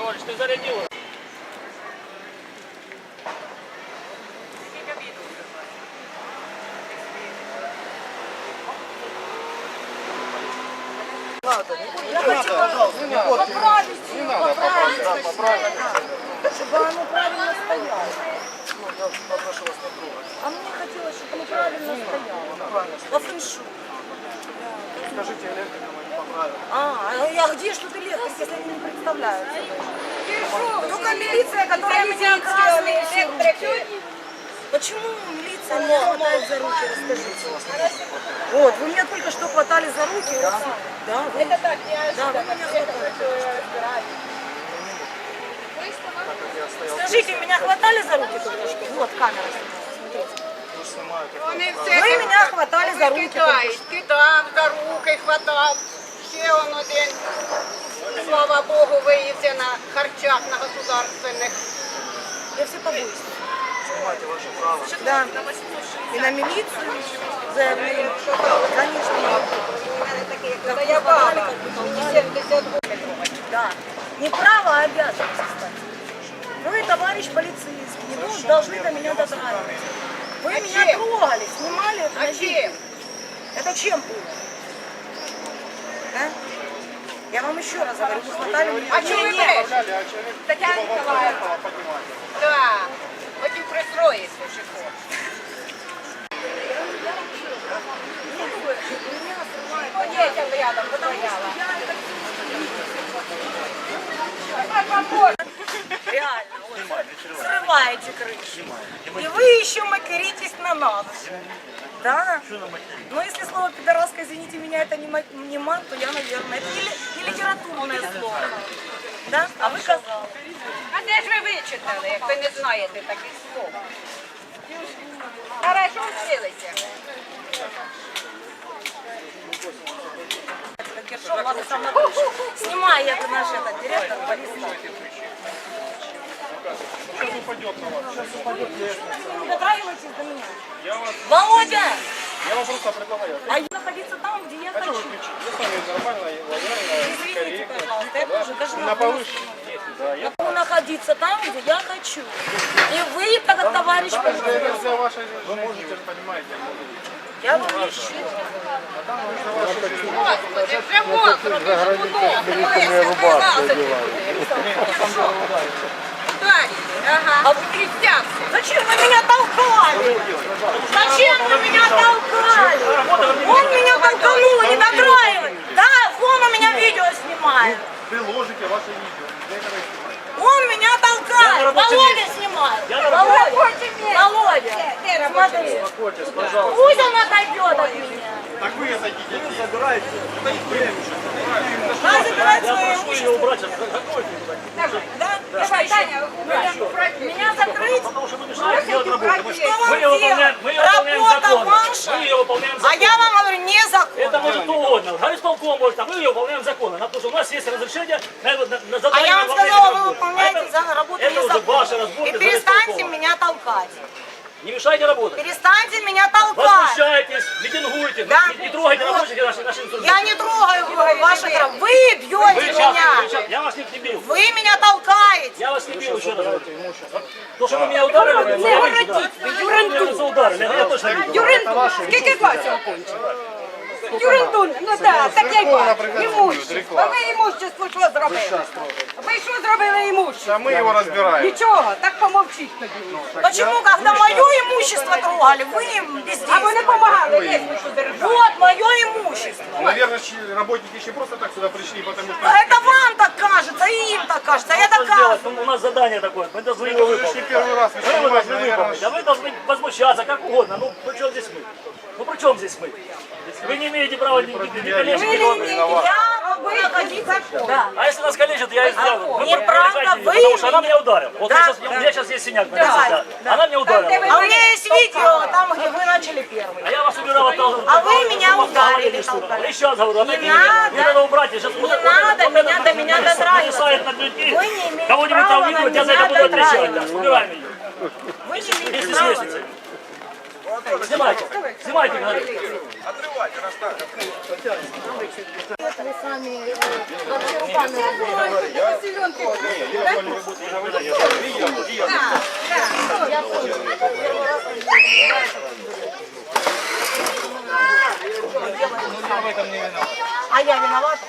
Григорьевич, ты зарядил? Я хочу поправить ее, поправить, чтобы оно правильно стояло. А мне хотелось, чтобы оно правильно стояло. По фэншу. Скажите электрикам, они поправят. А, а я где тут электрик, если они не представляются? Только милиция, которая меня красные все руки. Почему милиция меня хватает за руки, расскажите? Вот, вы меня только что хватали за руки. Да, вы, Это так, я да, вы меня хватали. Скажите, меня хватали за руки только что? Вот камера. Смотрите. Все Ви мене хватали за руки. кидають, кидав за руки, хватав. Ще он один, слава Богу, виївся на харчах на государственних. Я все побоюсь. Снимайте ваше право. Да. И на милицию заявление. Конечно. Та я баба, 70 Да. Не право, а обязанность, кстати. Вы, товарищ полицейский, вы должны до меня дотрагиваться. Вы А меня чем? трогали, снимали это А чим? Это чем было? Да? Я вам еще раз говорю, вы хватали меня. А а человек Татьяна типа, вам Николаевна. этого поднимать. Так, И вы еще материтесь на нас. Да? Но если слово пидораска, извините меня, это не, ма- не мат, то я, наверное, это не, не литературное слово. Да? А вы казали. А де ж ви вичитали, як ви не знаєте таких слов? Хорошо вчилися. Кершов, ладно, сам. Снимай, это наш этот, директор полиции. Сейчас упадет на вас. Сейчас упадет лестница. Не дотрагивайтесь до меня. Я, вас, Володя! я вам просто предлагаю. А я находиться там, где я А что вы хочу. кричите? Я с вами нормально, лояльно, Извините, пожалуйста, я тоже даже На повышенном. Да, я могу находиться там, где я хочу. И вы, как товарищ Каждая полицейский, версия вашей жизни. Вы можете же понимаете. я вам ищу. Господи, вже мокро, ти ж удобно. Ударить, ага. А вы Христианство. Зачем вы меня толкали? Зачем вы меня толкали? Он меня толканул, не дотраивай. Да, вон у меня видео снимает. Приложите ваше видео. Он меня толкает. Володя снимает. Володя, Володя, смотри. Пусть он отойдет от меня. Так вы отойдите. Вы забираете. Это их время. Надо забирать свое Прошу ее убрать, закройте туда. Да? Давай, Таня, Меня закрыть? Потому что мы мешаем делать работу. Мы, ее выполняем, мы ее выполняем законно. Мы ее выполняем А законно. я вам говорю, Это незаконно. может кто угодно. Горисполком может, а мы ее выполняем законно. Потому что у нас есть разрешение на, на, на А задание я вам сказала, вы выполняете Это- за работу это незаконно. И перестаньте меня толкать. Не мешайте работать. Перестаньте меня толкать. Возмущайтесь, я точно не бил. Юринду, скільки класів окончив? Юринду, ну так, так я й бачу. Імущество. А ви імущество що зробили? Ви що зробили імущество? А мы его разбираем. Нічого, так помовчіть тоді. Почему, когда мое имущество трогали, вы им А бездействовали? вони допомагали лестницю держати. Вот мое имущество. Наверное, щи- работники еще просто так сюда пришли, потому что... Это вам так кажется, и им так кажется. А я Что сделать? доказываю. Ну, У нас задание такое, мы должны возмущаться как угодно. Ну, при чем здесь мы? Ну, при чем здесь мы? Вы не имеете права ни, ни, ни калечить, ни. Да. А если нас калечат, я. Вы Неправда, вы потому что она меня- ударила. Вот Да, я сейчас, да. у меня сейчас есть синяк Да, да. Она меня ударила. А у меня есть видео, там, где вы начали первый. А я вас убирал от того, А вы меня ударили. Еще раз говорю, Не отойди. надо. Не надо убрать. Сейчас Не надо меня до меня дотрагиваться. Не Кого-нибудь травмировать, на я за это буду отвечать. Убираем ее. Вы не имеете права. Снимайте. Снимайте, говорю. Вы сами э, вообще руками работаете. Я понял. Первый раз А я виновата?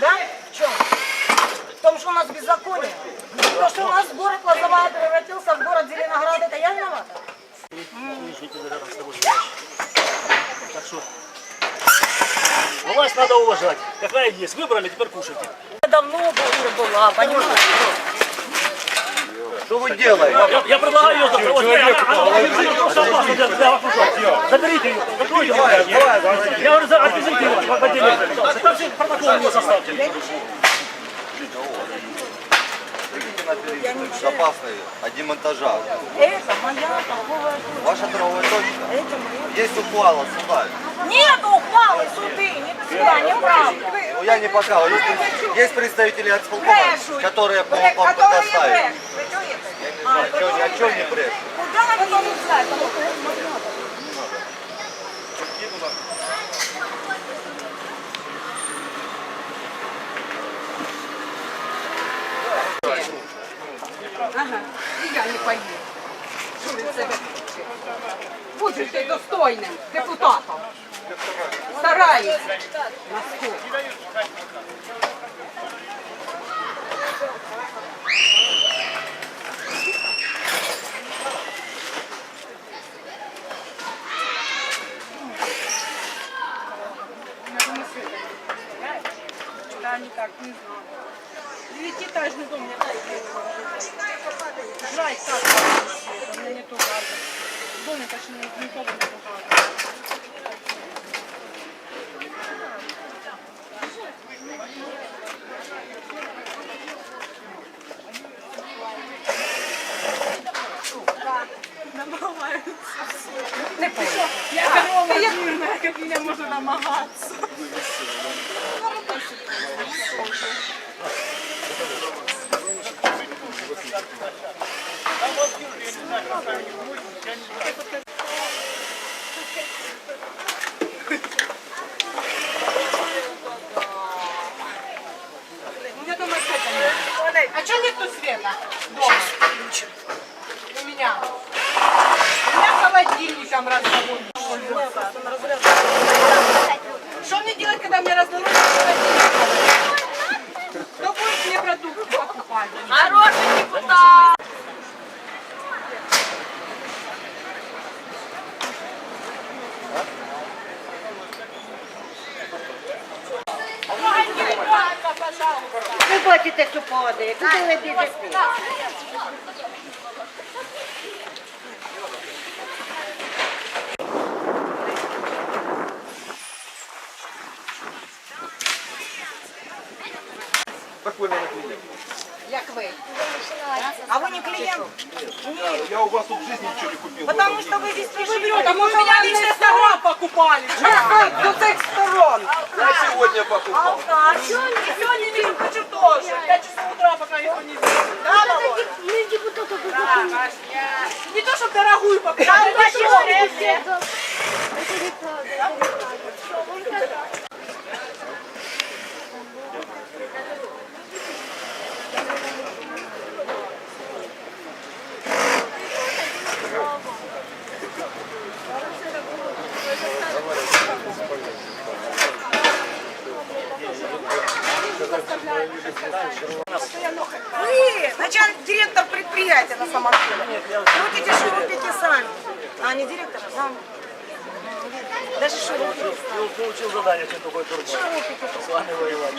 Да? В чем? В том, что у нас беззаконие. То, что у нас город Лозовая превратился в город Зеленоград, это я виновата? Так что, власть надо уважать. Какая есть. Выбрали, теперь кушайте. Я давно уже была, понимаете? Что вы делаете? Я, я предлагаю ее завтра. Вот, она, для. Заберите ее, закройте ее. Я говорю, отвезите ее в отделение. Там все протокол у него составьте. Безопасный от демонтажа. Это моя торговая точка. Ваша торговая точка. Это моя. Есть ухвала сюда. Нет ухвалы суды, не сюда, не правда. Ну я не пока. Есть, есть представители от которые по Бре- вам которые я не поїду. Що Будьте ти достойним депутатом. Стараюся. Да, не так, не знаю. Девятиэтажный дом, мне дайте. Жрать как? У меня нету газа. В доме почти никого нету газа. Я корова жирная, как меня можно домогаться. У меня дома света нет. А что нету света дома? У меня. У меня холодильник там разговор. Что мне делать, когда мне разговор Кто будет мне продукты покупать? Хороший депутат! Падає. Куди ви біжите? Так вы, наверное, клиент. Як ви? А вы не клиент? Я у вас тут в жизни ничего не купил. Потому что вы здесь пришли. Там у меня лично 100 грамм покупали. До цих сторон. Я сегодня покупал. А что И сегодня вижу, хочу тоже. 5 часов утра, пока никто не видит. Да, Володя? Да, Не то, чтобы дорогую покупать, Вы начальник, директор предприятия на самом деле. Крутите шурупики сами. А, не директор, а зам. Даже шурупики. Я получил задание, чем такой турбо. С вами воевать.